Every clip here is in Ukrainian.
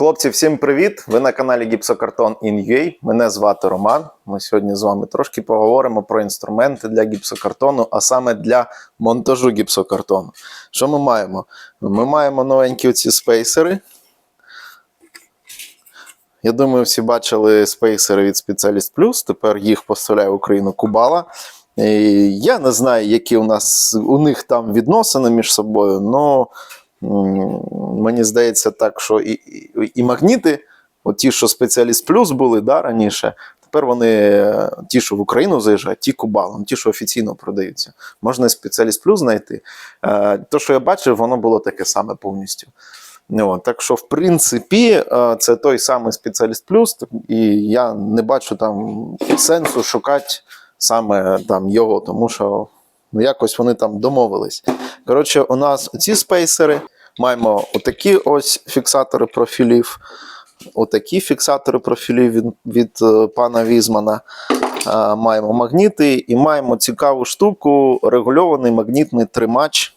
Хлопці, всім привіт! Ви на каналі Гіпсокартон In.ua. Мене звати Роман. Ми сьогодні з вами трошки поговоримо про інструменти для гіпсокартону, а саме для монтажу гіпсокартону. Що ми маємо? Ми маємо новенькі оці спейсери. Я думаю, всі бачили спейсери від Specialist Plus. Тепер їх поставляє Україну Кубала. І я не знаю, які у нас у них там відносини між собою, але мені здається так, що і, і, і магніти, от ті, що Specialist Plus були да, раніше, тепер вони е, ті, що в Україну заїжджають, ті Кубалом, ті, що офіційно продаються. Можна і Specialist Plus знайти. Е, То, що я бачив, воно було таке саме повністю. Ну, от, так що, в принципі, е, це той самий спеціаліст плюс, і я не бачу там сенсу шукати саме там його, тому що ну, якось вони там домовились. Коротше, у нас ці спейсери, маємо отакі ось фіксатори профілів, отакі фіксатори профілів від, від е, пана Візмана. Е, Маємо магніти і маємо цікаву штуку, регульований магнітний тримач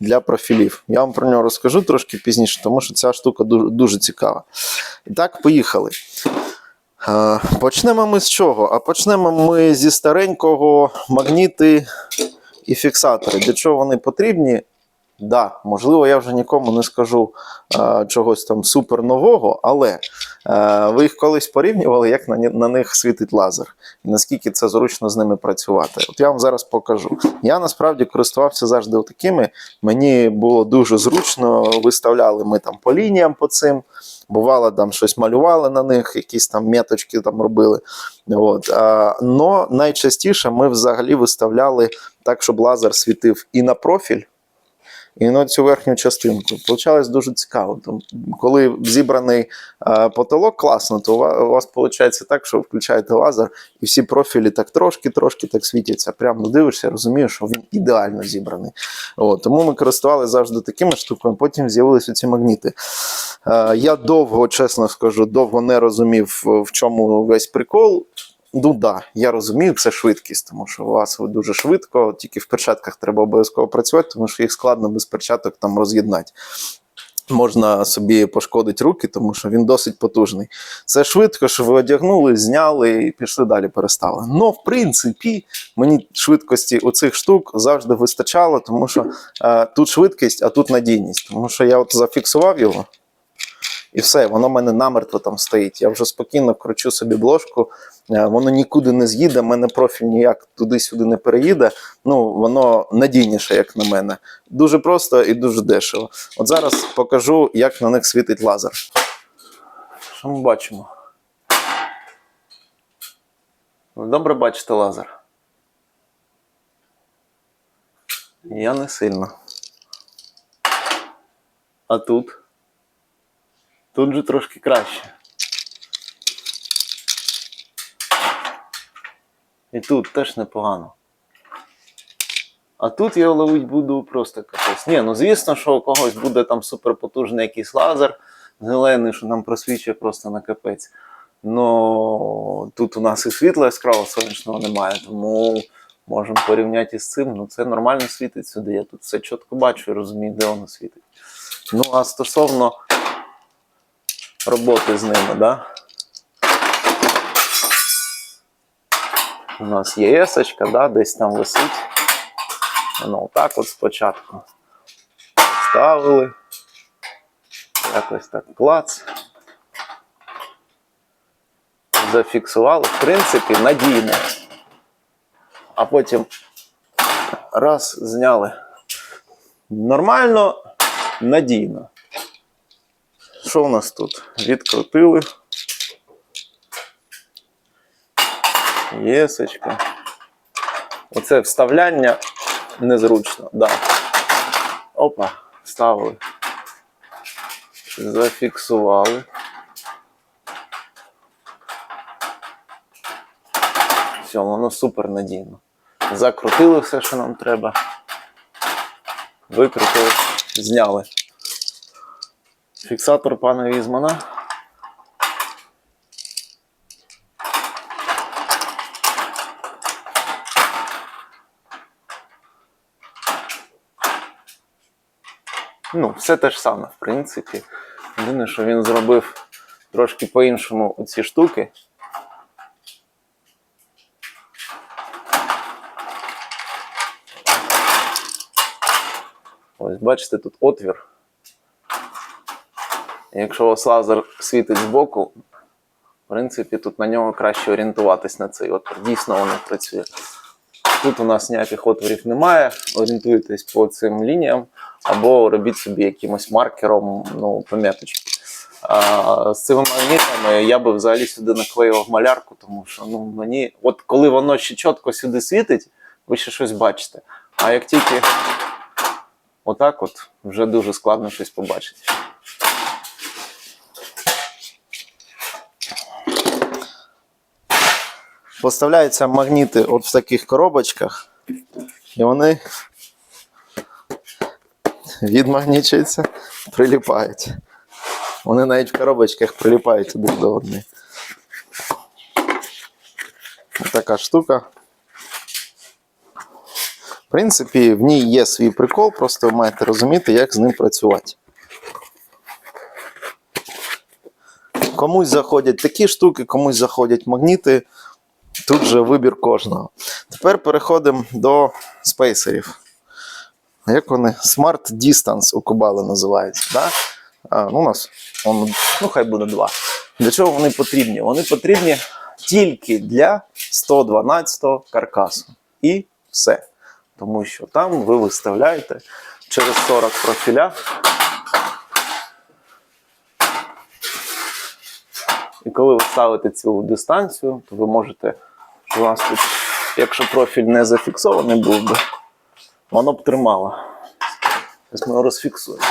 для профілів. Я вам про нього розкажу трошки пізніше, тому що ця штука дуже, дуже цікава. І так, поїхали. Е, Почнемо ми з чого? А почнемо ми зі старенького магніти і фіксатори. Для чого вони потрібні? Да, можливо, я вже нікому не скажу е, чогось там супер нового, але е, ви їх колись порівнювали, як на, на них світить лазер, і наскільки це зручно з ними працювати. От я вам зараз покажу. Я насправді користувався завжди такими. Мені було дуже зручно, виставляли ми там по лініям по цим. Бувало, там щось малювали на них, якісь там меточки там робили. От. А, но найчастіше ми взагалі виставляли так, щоб лазер світив і на профіль, і на цю верхню частинку. Получалось дуже цікаво. Там, коли зібраний е, потолок класно, то у ва- у вас виходить так, що включаєте лазер, і всі профілі так трошки-трошки так світяться. Прямо дивишся, розумієш, що він ідеально зібраний. От, тому ми користувалися завжди такими штуками, потім з'явилися ці магніти. Е, я довго, чесно скажу, довго не розумів, в чому весь прикол. Ну да, я розумію, це швидкість, тому що у вас дуже швидко, тільки в перчатках треба обов'язково працювати, тому що їх складно без перчаток там роз'єднати. Можна собі пошкодити руки, тому що він досить потужний. Це швидко, що ви одягнули, зняли і пішли далі перестали. Ну, в принципі, мені швидкості у цих штук завжди вистачало, тому що е, тут швидкість, а тут надійність. Тому що я от зафіксував його, і все, воно в мене намертво там стоїть. Я вже спокійно кручу собі бложку, е, воно нікуди не з'їде, в мене профіль ніяк туди-сюди не переїде. Ну, воно надійніше, як на мене. Дуже просто і дуже дешево. От зараз покажу, як на них світить лазер. Що ми бачимо? Ви добре бачите лазер? Я не сильно. А тут? Тут же трошки краще. І тут теж непогано. А тут я ловить буду просто капець. Ні, ну звісно, що у когось буде там суперпотужний якийсь лазер зелений, що нам просвічує просто на капець. Ну тут у нас і світла яскравого сонячного немає, тому можемо порівняти із цим. Ну це нормально світить сюди. Я тут все чітко бачу і розумію, де воно світить. Ну, а стосовно роботи з ними, да? У нас є есочка, да, десь там висить. Воно отак от спочатку ставили. Якось так клац. Зафіксували, в принципі, надійно. А потім раз зняли. Нормально, надійно. Що у нас тут? Відкрутили. Єсочка. Оце вставляння незручно. Да. Опа, вставили. Зафіксували. Все, воно супер надійно. Закрутили все, що нам треба. Викрутили, зняли. Фіксатор пана Візмана. Ну, все те ж саме, в принципі. Єдине, що він зробив трошки по-іншому ці штуки. Ось бачите, тут отвір. Якщо у вас лазер світить збоку, в принципі, тут на нього краще орієнтуватись на цей отвір. Дійсно воно працює. Тут у нас ніяких отворів немає. Орієнтуйтесь по цим лініям, або робіть собі якимось маркером ну, поміточки. А, з цими магнітами я би взагалі сюди наклеював малярку, тому що ну, мені, от коли воно ще чітко сюди світить, ви ще щось бачите. А як тільки отак, от, вже дуже складно щось побачити. Поставляються магніти от в таких коробочках, і вони відмагнічуються, приліпають. Вони навіть в коробочках приліпають один до одної. Ось така штука. В принципі, в ній є свій прикол, просто ви маєте розуміти, як з ним працювати. Комусь заходять такі штуки, комусь заходять магніти. Тут же вибір кожного. Тепер переходимо до спейсерів. Як вони? Smart Distance у Кубали називаються. Да? А, ну, у нас он, ну, хай буде два. Для чого вони потрібні? Вони потрібні тільки для 112 каркасу. І все. Тому що там ви виставляєте через 40 профіля. І коли ви ставите цю дистанцію, то ви можете, у вас тут, якщо профіль не зафіксований був би, воно б тримало. Ось ми його розфіксуємо.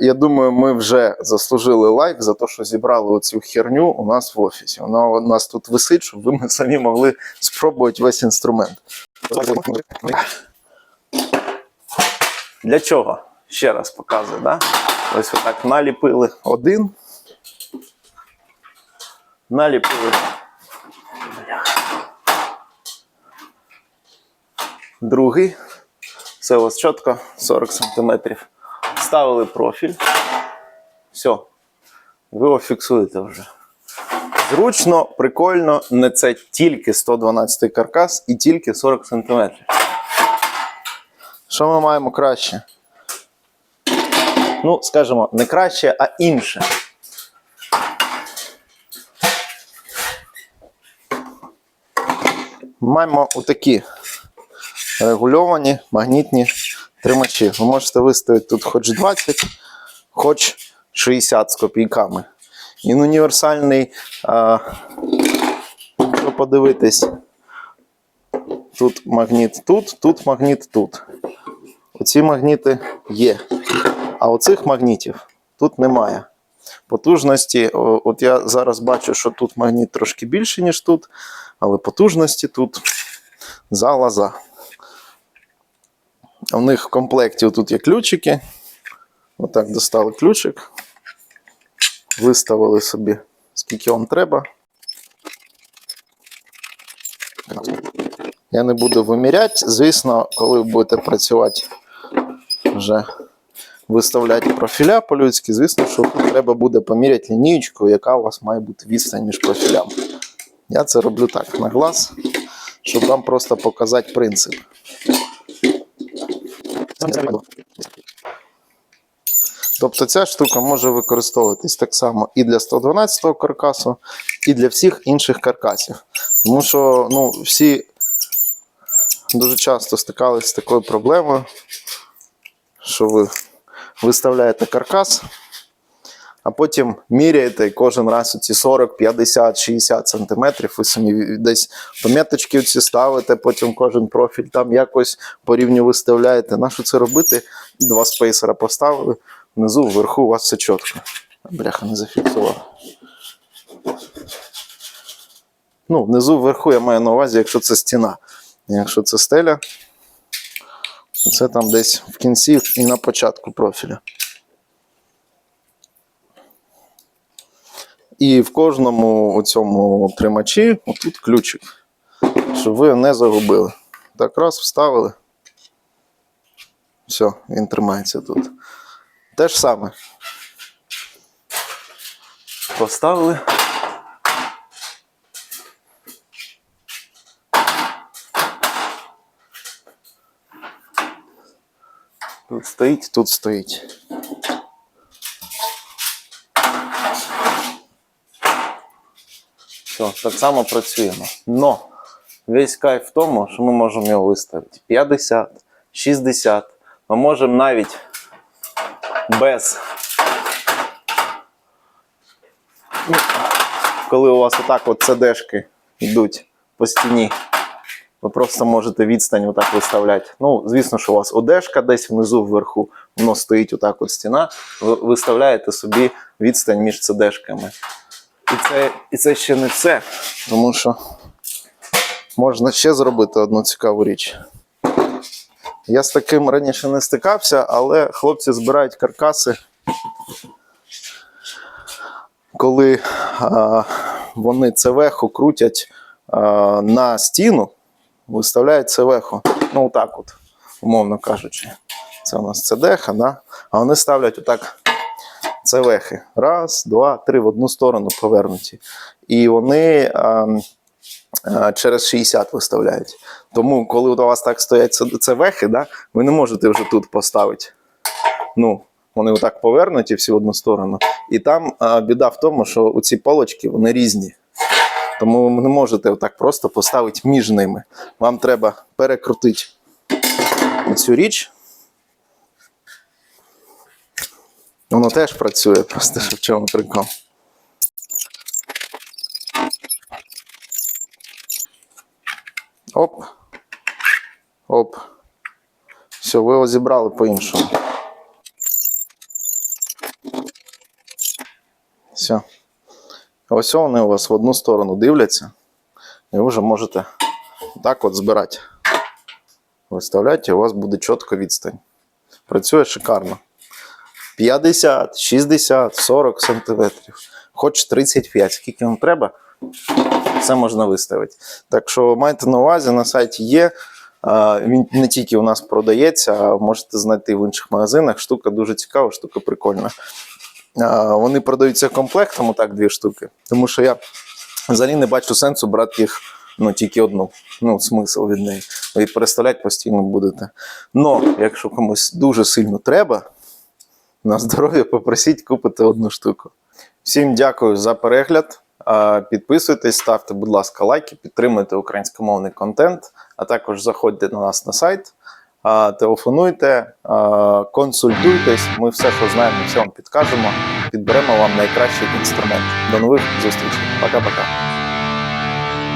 Я думаю, ми вже заслужили лайк за те, що зібрали оцю херню у нас в офісі. Вона у нас тут висить, щоб ви ми самі могли спробувати весь інструмент. Для чого? Ще раз показую, да? Ось отак наліпили один. Наліпили. Другий. Все у вас чітко, 40 см. Ставили профіль. Все. Ви його фіксуєте вже. Зручно, прикольно, не це тільки 112 каркас і тільки 40 см. Що ми маємо краще? Ну, скажімо, не краще, а інше. Маємо отакі регульовані магнітні тримачі. Ви можете виставити тут хоч 20, хоч 60 з копійками. Він універсальний, а, якщо подивитись, тут магніт тут, тут магніт тут. Оці магніти є. А оцих магнітів тут немає. Потужності, от я зараз бачу, що тут магніт трошки більше, ніж тут, але потужності тут залаза. У них в комплекті тут є ключики. Отак достали ключик. Виставили собі, скільки вам треба. Я не буду виміряти. Звісно, коли ви будете працювати вже виставляти профіля по-людськи, звісно, що тут треба буде поміряти лінієчку, яка у вас має бути відстань між профілями. Я це роблю так на глаз, щоб вам просто показати принцип. Тобто ця штука може використовуватись так само і для 112 каркасу, і для всіх інших каркасів. Тому що ну, всі дуже часто стикалися з такою проблемою, що ви виставляєте каркас, а потім міряєте і кожен раз ці 40, 50, 60 сантиметрів, ви самі десь поміточки ці ставите, потім кожен профіль там якось по рівню виставляєте. Нащо це робити? Два спейсера поставили, внизу, вверху у вас все чітко. Бляха, не зафіксував. Ну, внизу, вверху я маю на увазі, якщо це стіна. Якщо це стеля, то це там десь в кінці і на початку профіля. І в кожному цьому тримачі отут ключик, щоб ви не загубили. Так раз вставили. Все, він тримається тут. Те ж саме. Поставили. Тут стоїть, тут стоїть. Все, так само працюємо. Но весь кайф в тому, що ми можемо його виставити 50, 60. Ми можемо навіть без. Ну, Коли у вас отак от CD-шки йдуть по стіні, ви просто можете відстань отак виставляти. Ну, звісно, що у вас одежка десь внизу вверху, воно стоїть отак от стіна. Ви виставляєте собі відстань між CD-шками. І це, і це ще не все, тому що можна ще зробити одну цікаву річ. Я з таким раніше не стикався, але хлопці збирають каркаси, коли а, вони цевеху крутять а, на стіну, виставляють цевеху. Ну, так от, умовно кажучи. Це у нас цедеха, да? а вони ставлять отак цевехи. Раз, два, три в одну сторону повернуті. І вони а, а, через 60 виставляють. Тому, коли у вас так стоять це- цевехи, да, ви не можете вже тут поставити. Ну, вони отак повернуті всі в одну сторону. І там а, біда в тому, що ці полочки вони різні. Тому ви не можете отак просто поставити між ними. Вам треба перекрутити цю річ. Воно теж працює, просто що в чому прикол. Оп. Оп. Все, ви його зібрали по-іншому. Все. Ось вони у вас в одну сторону дивляться, і ви вже можете так от збирати. Виставляйте, і у вас буде чітко відстань. Працює шикарно. 50, 60, 40 сантиметрів, хоч 35, скільки вам треба, все можна виставити. Так що майте на увазі, на сайті є. Він не тільки у нас продається, а можете знайти в інших магазинах. Штука дуже цікава, штука прикольна. Вони продаються комплектом, отак дві штуки. Тому що я взагалі не бачу сенсу брати їх ну, тільки одну. Ну, смисл від неї. Ви переставляти постійно будете. Но, якщо комусь дуже сильно треба, на здоров'я попросіть купити одну штуку. Всім дякую за перегляд. Підписуйтесь, ставте, будь ласка, лайки, підтримуйте українськомовний контент, а також заходьте на нас на сайт, телефонуйте, консультуйтесь. Ми все, що знаємо, все вам підкажемо. Підберемо вам найкращий інструмент. До нових зустрічей. Пока-пока.